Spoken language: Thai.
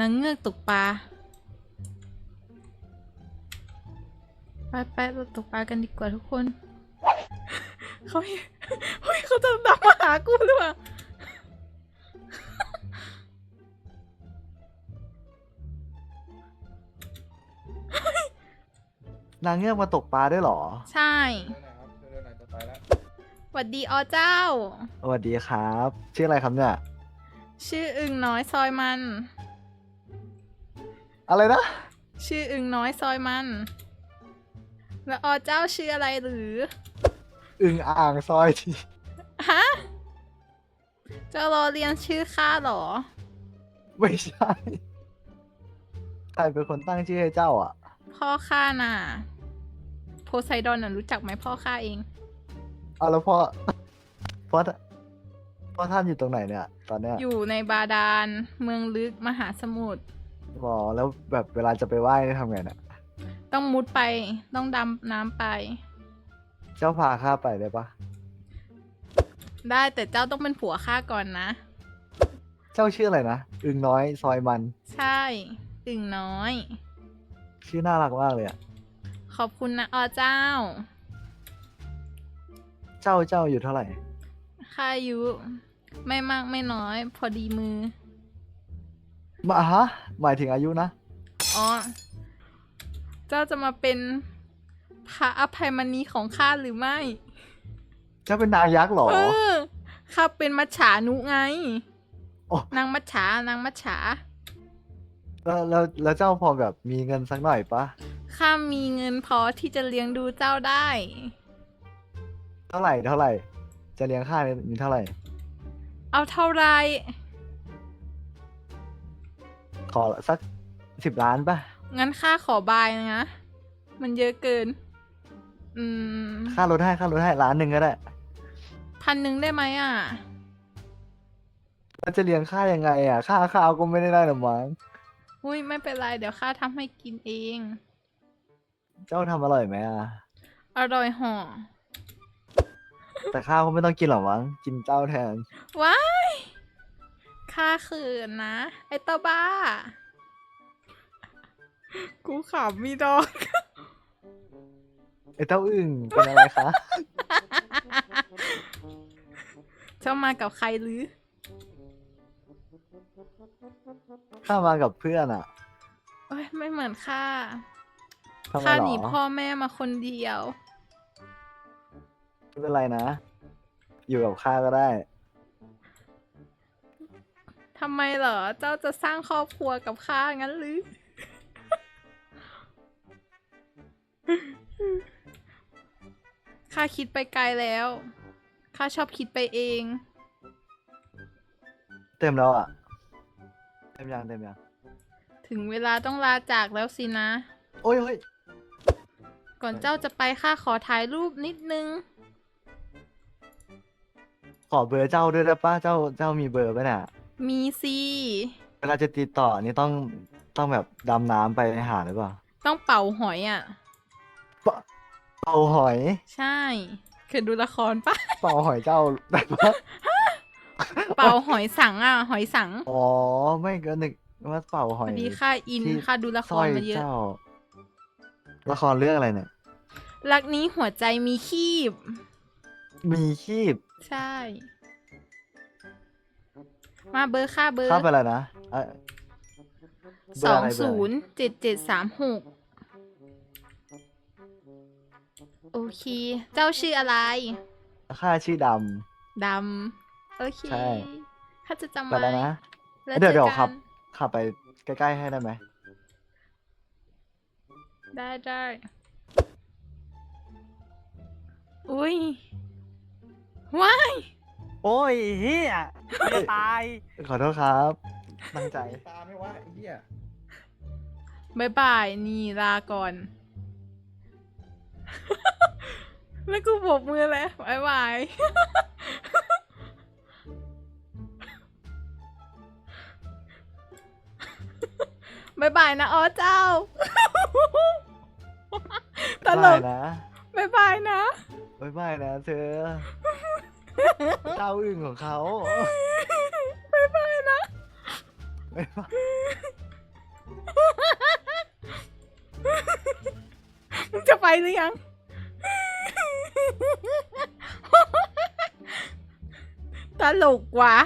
นางเงือกตกปลา ไปไปเราตกปลากันดีกว่าทุกคน เขาเห็นเฮ้ยเขาจะตามมาหากูหรือเปล่านางเงือกมาตกปลาด้วยเหรอ ใช่เดินหน่อยจะไปแล้วหวัดดีอเจ้า สวัสดีครับ ชื่ออะไรครับเนี่ย ชื่ออึงน้อยซอยมัน อะไรนะ ชื่ออึงน้อยซอยมัน แล้วอเจ้าชื่ออะไรหรือ อึงอ่างซอยทีฮะ เจ้ารอเรียนชื่อข้าเหรอ ไม่ใช่ ใครเป็นคนตั้งชื่อให้เจ้าอะ พ่อข้าน่ะ โพไซดอนน่ะรู้จักไหมพ่อข้าเอง เอาแล้วพ่อพ่อพ่อท่านอยู่ตรงไหนเนี่ย ตอนเนี้ยอยู่ในบาดาลเมืองลึกมหาสมุทร บอกแล้วแบบเวลาจะไปไหว้นี่ทำไงเนี่ยต้องมุดไป ต้องดำน้ำไป เจ้าพาข้าไปได้ปะได้แต่เจ้าต้องเป็นผัวข้าก่อนนะ เจ้าชื่ออะไรนะอึงน้อยซอยมัน ใช่อึ่งน้อย ชื่อน่ารักมากเลยอะขอบคุณนะอเจ้าเจ้าเจ้าอยู่เท่าไหร่ ข้าอายุ ไม่มากไม่น้อย พอดีมือ มาฮะ หมายถึงอายุนะ อ๋อ เจ้าจะมาเป็นพระอภัยมณีของข้าหรือไม่ เจ้าเป็นนางยักษ์เหรอ เออข้าเป็นมัจฉานุไง โอ้ นางมัจฉานางมัจฉา แล้วแล้วแล้วเจ้าพอแบบมีเงินสักหน่อยปะข้ามีเงินพอที่จะเลี้ยงดูเจ้าได้ เท่าไหร่เท่าไหร่ จะเลี้ยงข้าเนี่ยมีเท่าไหร่ เอาเท่าไร ขอสักสิบล้านปะงั้นข้าขอบายนะ มันเยอะเกิน อืมค่ารถให้ค่ารถให้ล้านหนึ่งก็ได้ พันหนึ่งได้ไหมอะ แล้วจะเลี้ยงข้ายังไง อะ ค่าข้าวก็ไม่ได้ได้หรอกมั้งอุ้ยไม่เป็นไร เดี๋ยวข้าทำให้กินเอง เจ้าทำอร่อยไหมอะ อร่อยห่อ แต่ข้าวก็ไม่ต้องกินหรอกมั้งกินเจ้าแทนว้าย ข้าเขินนะ ไอ้ตาบ้า กูขำมีดอก ไอ้เจ้าอึ่งเป็นอะไรคะ เจ้ามากับใครหรือ ข้ามากับเพื่อนอะเอ้ยไม่เหมือนข้าทำไมข้าหรหนีอพ่อแม่มาคนเดียว ไม่เป็นไรนะ อยู่กับข้าก็ได้ ทำไมเหรอ เจ้าจะสร้างครอบครัวกับข้างั้นหรือ ข้าคิดไปไกลแล้ว ข้าชอบคิดไปเอง เต็มแล้วอะ เต็มยังเต็มยังถึงเวลาต้องลาจากแล้วสินะ โอ้ยโอ้ยก่อนเจ้าจะไปข้าขอถ่ายรูปนิดนึง ขอเบอร์เจ้าด้วยได้ปะเจ้าเจ้ามีเบอร์ปะเนี่ย มีสิเวลาจะติดต่อนี่ต้องต้องแบบดำน้ำไปหาหรือเปล่าต้องเป่าหอยอะเปาเป่าหอย ใช่เคยดูละครปะเป่าหอยเจ้าได้ปะเป่าหอยสังอะ หอยสังอ๋อไม่ก็นึกว่าเป่าหพอยอดีข้าอินที่ข้าดูละคสร้อรยมาเยอะเจ้าละครเรื่องอะไรเนี่ย รักนี้หัวใจมีคีบ มีคีบ ใช่ มาเบอร์ค่าเบอร์เข้าไปแล้วนะเอ้ยเบสร์องอะไรเบอร์ศูอะไรนย์เจ็ดเจ็ดสามหกโอเค เจ้าชื่ออะไรค่าชื่อด ดำโอเคใช่ข้าจะจำำไปไว้แล้วนะ แล้วเดี๋ยวจอเดี๋ยวกันขับ ขับไปใกล้ๆให้ได้ไหมได้ได้อุ้ยว้าย โอ้ยเฮียจะตาย ขอโทษครับ ตั้งใจ ตามไม่วะไอ้เหี้ยบายบายนี่ลาก่อน แล้วกูโบกมือเลยบายบาย บายบายนะอ๋อเจ้า ตลบ๊ายกบายนะบายบายนะ บ๊ายบายนะเธอ เต้าอื่นของเขาไปไปนะ ไม่ว่ามึงจะไปหรือยัง ตลกว่ะ